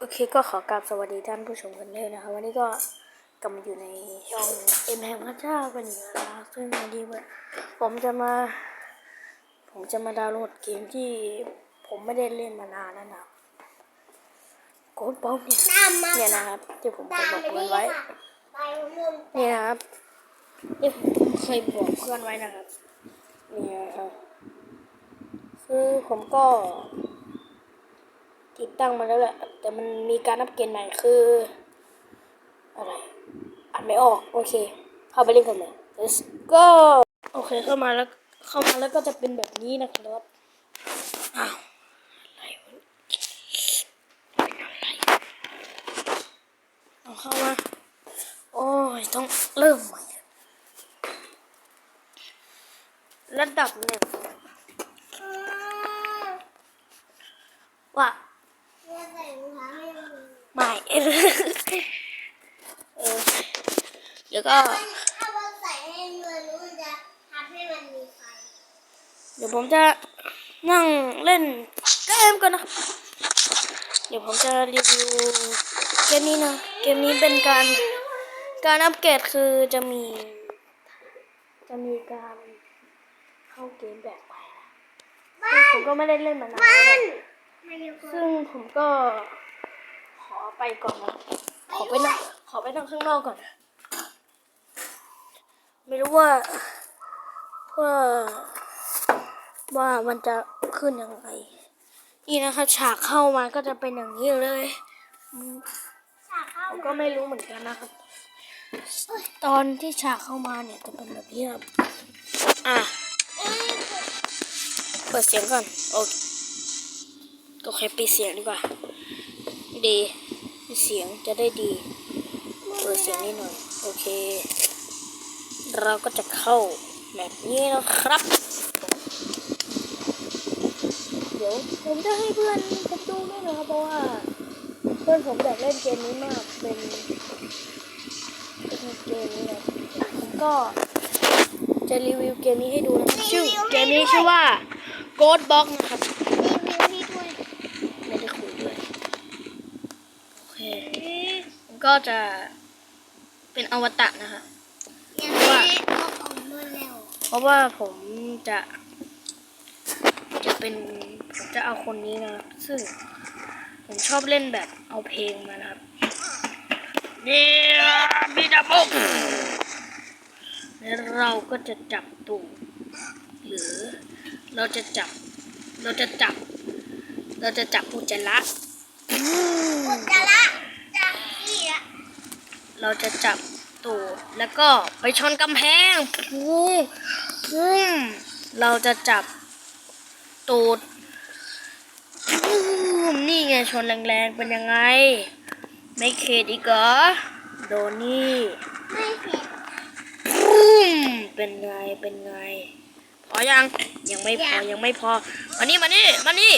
โอเคก็ขอกราบสวัสดีท่านผู้ชมกันเลยนะคะวันนี้ก็กลับมาอยู่ในช่องเอ็มแห่งพระเจ้ากันอยู่นะซึ่งวันนี้ว่าผมจะมา ผมจะมาดาวน์โหลดเกมที่ผมไม่ได้เล่นมานานแล้วนะโกดบ๊อบเนี่ยเนี่ยนะครับที่ผมเคยบอกเพื่อนไว้เนี่ยนะครับที่ผมเคยบอกเพื่อนไว้นะครับเนี่ยครับคือผมก็ ติดตั้งมาแล้วแหละ แต่มันมีการอัปเกรดใหม่คือ อะไรอ่านไม่ออก โอเค เข้าไปเล่นกันเลย let's go โอเคเข้ามาแล้วเข้ามาแล้วก็จะเป็นแบบนี้นะครับอ้าวอะไรวะเป็นอะไรเอาเข้ามาโอ้ยต้องเริ่มใหม่ระดับหนึ่งว่า ไม่เออเดี๋ยวก็ถ้าเราใส่ให้มันมันจะทำให้มันมีไฟเดี๋ยวผมจะนั่งเล่นเกมกันนะครับ เดี๋ยวผมจะรีวิวเกมนี้นะ เกมนี้เป็นการการอัปเกรดคือจะมี จะมีการเข้าเกมแบบใหม่นะผมก็ไม่ได้เล่นมานานแล้ว ซึ่งผมก็ขอไปก่อนนะ ขอไปนั่งขอไปนั่งข้างนอกก่อน ไม่รู้ว่าว่าว่ามันจะขึ้นยังไง นี่นะคะฉากเข้ามาก็จะเป็นอย่างนี้เลยผมก็ไม่รู้เหมือนกันนะครับ ตอนที่ฉากเข้ามาเนี่ยจะเป็นแบบนี้ครับ อะ เปิดเสียงก่อน โอเค โอเคปิดเสียงดีกว่า ดีเสียงจะได้ดี เปิดเสียงนิดหน่อย โอเค เราก็จะเข้าแบบนี้นะครับ เดี๋ยวผมจะให้เพื่อนผมดูด้วยนะครับเพราะว่า เพื่อนผมอยากเล่นเกมนี้มาก เป็นเป็นเกมนี้นะผมก็จะรีวิวเกมนี้ให้ดูนะครับชื่อเกมนี้ชื่อว่า Ghost Box นะครับ รีวิวให้ด้วย ไม่ได้คุยด้วย โอเค ผม ก็จะเป็นอวตารนะครับยังไม่เอาออกมาแล้วเพราะว่าผมจะ จะเป็นผมจะเอาคนนี้นะครับ ซึ่งผมชอบเล่นแบบเอาเพลงมานะครับนี่มีดับบุกแล้วเราก็จะจับตูดหรือเราจะจับ เราจะจับ เราจะจับอุจจาระอุจจาระจะขี้ละ เราจะจับตูดแล้วก็ไปชนกำแพงพูพุ่มเราจะจับตูดพุ่มนี่ไงชนแรงๆเป็นยังไง ไม่เข็ดอีกเหรอโดนนี่ไม่เผ็ดพุ่มเป็นไงเป็นไง พอยังยังไม่พอยังไม่พอมานี่มานี่มานี่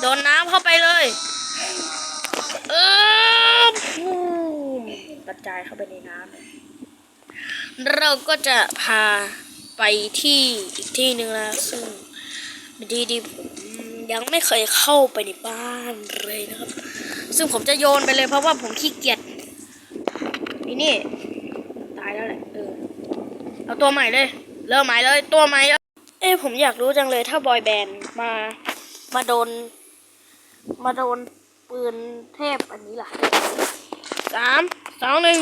โดนน้ำเข้าไปเลย เออพุ่ม กระจายเข้าไปในน้ำเราก็จะพาไปที่อีกที่หนึ่งนะซึ่งเป็นที่ที่ผมยังไม่เคยเข้าไปในบ้านเลยนะครับ ซึ่งผมจะโยนไปเลยเพราะว่าผมขี้เกียจนี่นี่ตายแล้วแหละเออเอาตัวใหม่เลย เริ่มใหม่เลยตัวใหม่เลยเอ้ผมอยากรู้จังเลยถ้าบอยแบนด์มามาโดน มาโดนปืนเทพอันนี้ล่ะสาม สองหนึ่ง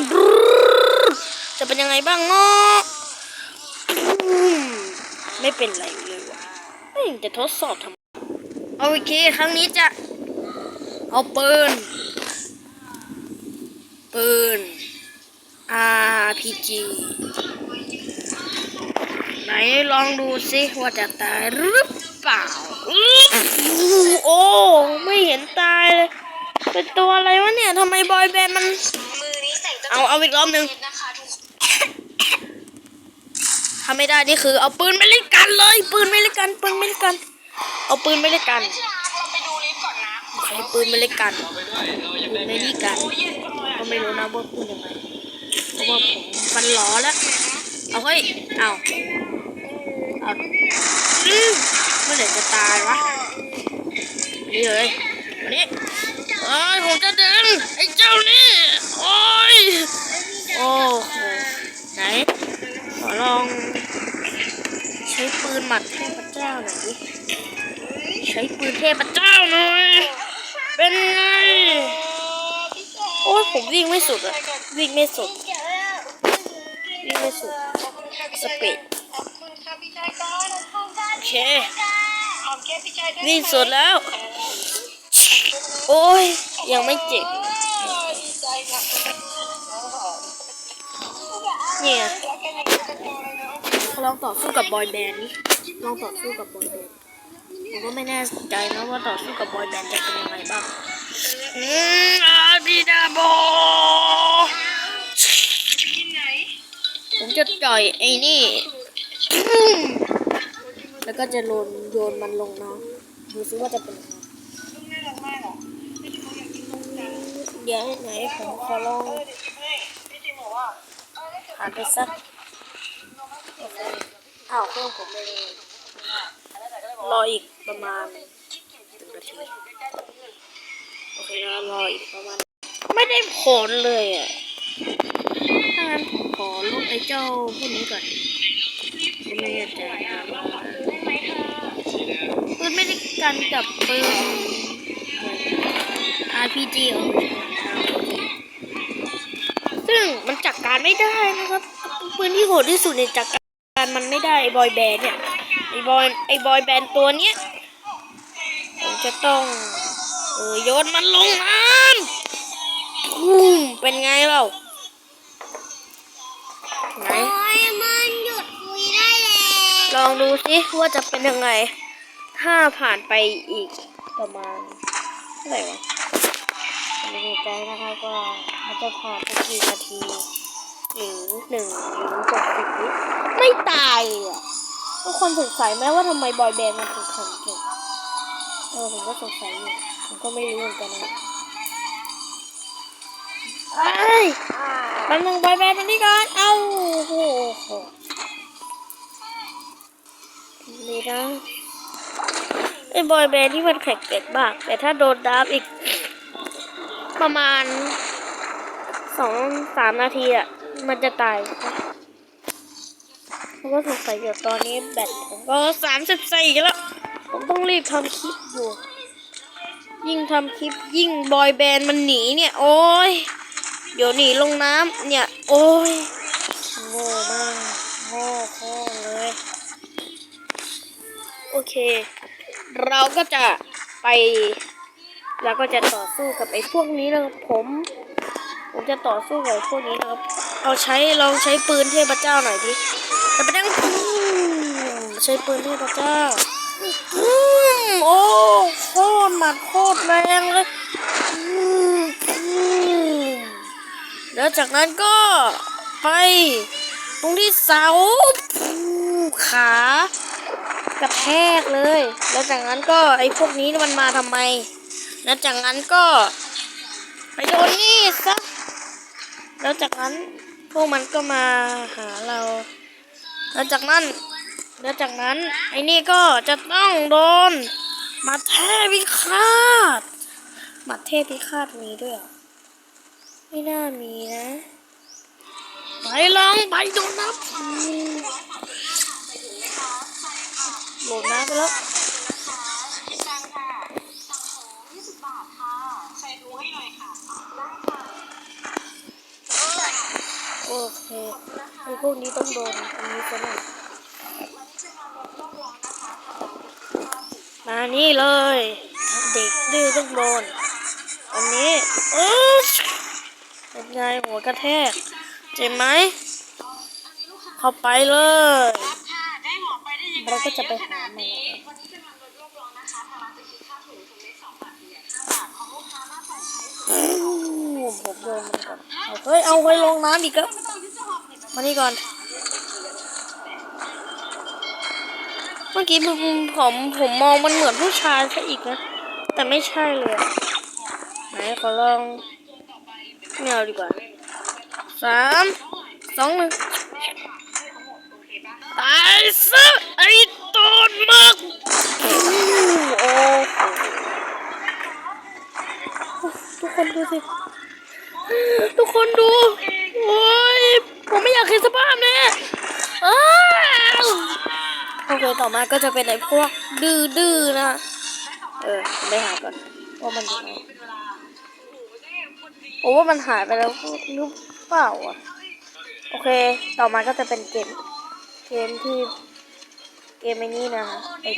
จะเป็นยังไงบ้างเนาะไม่เป็นไรเลยว่ะเฮ้ยจะทดสอบทำเอาโอเค ครั้งนี้จะ เอาปืน ปืน RPG ไหนลองดูสิว่าจะตายหรือเปล่าโอ้ ไม่เห็นตายเลย เป็นตัวอะไรวะเนี่ยทำไมบอยแบนด์มัน เอาเอาอีกรอบหนึ่งถ้าไม่ได้นี่คือเอาปืนไม่เล่นกันเลย ปืนไม่เล่นกัน ปืนไม่เล่นกัน เอาปืนไม่เล่นกันใครปืนไม่เล่นกันปืนไม่เล่นกัน ก็ไม่รู้นะว่าพูดยังไงเพราะว่าผมฟันหลอแล้ว เอาเฮ้ย เอาเอาอืมเมื่อไหร่จะตายวะมานี่เลยมานี่เอ้ยผมจะเดินี่โอ้ย มัดเทพเจ้าหน่อยดิใช้ปืนเทพเจ้าหน่อย เป็นไง โอ้ยผมวิ่งไม่สุดอะวิ่งไม่สุด วิ่งไม่สุด สปีดโอเควิ่งสุดแล้ว โอ้ย ยังไม่เจ็บโอ้ดีใจค่ะเนี่ย ลองต่อสู้กับบอยแบนด์นี่ลองต่อสู้กับบอยแบนด์ผมก็ไม่แน่ใจนะว่าต่อสู้กับบอยแบนด์จะเป็นยังไงบ้างอืมอาบิดาโบกินไหนผมจะจ่อยไอ้นี่ แล้วก็จะโยนโยนมันลงน้ำดูซิว่าจะเป็นยังไงลูกน่ารักมากเหรอพี่จิมอยากกินนมจังเดี๋ยวไหนผมขอลองเออเดี๋ยวจิมให้พี่จิมบอกว่าเออแล้วเดี๋ยวผ่านไปสัก อ้าวเครื่องผมเลยรออีกประมาณถึงนาทีโอเคนะรออีกประมาณ ไม่ได้ผลเลยอะถ้างั้นผมขอลบไอ้เจ้าพวกนี้ก่อนผมไม่แน่ใจนะว่าปืนไม่ได้กันกับปืน RPG เออซึ่งมันจัดการไม่ได้นะครับปืนที่โหดที่สุดเนี่ยจัด การมันไม่ได้ไอ้บอยแบนด์เนี่ยไอ้บอยไอ้บอยแบนด์ตัวเนี้ยผมจะต้องเออโยนมันลงน้ำปุ้มเป็นไงเราไหนโอ้ยมันหยุดคุยได้แล้วลองดูสิว่าจะเป็นยังไง ถ้าผ่านไปอีกประมาณเท่าไหร่วะไม่แน่ใจนะครับว่ามันจะผ่านไปกี่นาที หรือหนึ่งหรือหกสิบวิไม่ตายอะทุกคนสงสัยไหมว่าทำไมบอยแบนด์มันถึงแข็งเก่งเออผมก็สงสัยอยู่ผมก็ไม่รู้เหมือนกันนะไอ้มันมึงบอยแบนด์ตรงนี้ก่อนเอ้าโอ้โหนี่นะไอ้บอยแบนด์ที่มันแข็งเก่งมาก แต่ถ้าโดนดับอีก ประมาณสองสามนาทีอะ มันจะตายเพราะว่าสงสัยเดี๋ยวตอนนี้แบตผมก็สามสิบสี่แล้ว ผมต้องรีบทำคลิปอยู่ ยิ่งทำคลิปยิ่งบอยแบนด์มันหนีเนี่ย โอ้ย เดี๋ยวหนีลงน้ำเนี่ย โอ้ยโง่มากโง่โคเลย โอเค เราก็จะไป แล้วก็จะต่อสู้กับไอ้พวกนี้นะครับผม ผมจะต่อสู้กับพวกนี้นะครับ เอาใช้ลองใช้ปืนเทพเจ้าหน่อยดิจะไปดังใช้ปืนเทพเจ้าโอ้โคตรหมัดโคตรแรงเลยแล้วจากนั้นก็ไป ตรงที่เสาขา กระแทกเลย แล้วจากนั้นก็ไอ้พวกนี้มันมาทำไม แล้วจากนั้นก็ ไปโดนนี่ซะแล้วจากนั้น พวกมันก็มาหาเรา แล้วจากนั้น แล้วจากนั้น ไอ้นี่ก็จะต้องโดนมาเทพพิฆาตมาเทพพิฆาตมีด้วยเหรอไม่น่ามีนะ ไปลองไปโดนนับโหลดน้ำไปแล้ว พี่จังค่ะสั่งของ20 บาทค่ะ ใส่ดูให้หน่อยค่ะ ได้ค่ะ โอเคไอ้พวกนี้ต้องโดนอันนี้ซะหน่อยมานี่เลย เด็กดื้อต้องโดนอันนี้เออเป็นไงหัวกระแทก เจ็บไหมเข้าไปเลยค่ะได้หมอไปได้ยังไงเราก็จะไปหาขมั ผมโดนมันก่อนเอาเฮ้ย เอาไว้ลงน้ำอีกแล้ว มานี่ก่อน เมื่อกี้ผมผมผมมองมันเหมือนผู้ชายซะอีกนะ แต่ไม่ใช่เลย ไหนขอลองไม่เอาดีกว่าสามสองหนึ่งตายซะไอ้ต้นหมึกอู้โอ้โหทุกคนดูสิ ทุกคนดู โอ้ย ผมไม่อยากเห็นสภาพเนี่ยอ้าวโอเคต่อมาก็จะเป็นไอ้พวกดื้อๆนะ เออไปหาก่อนว่ามันอยู่ไหนเป็นเวลาโอ้โอ้ว่ามันหายไปแล้วหรือเปล่าอะ โอเค ต่อมาก็จะเป็นเกม เกมที่ เกมไอ้นี่นะคะไอ้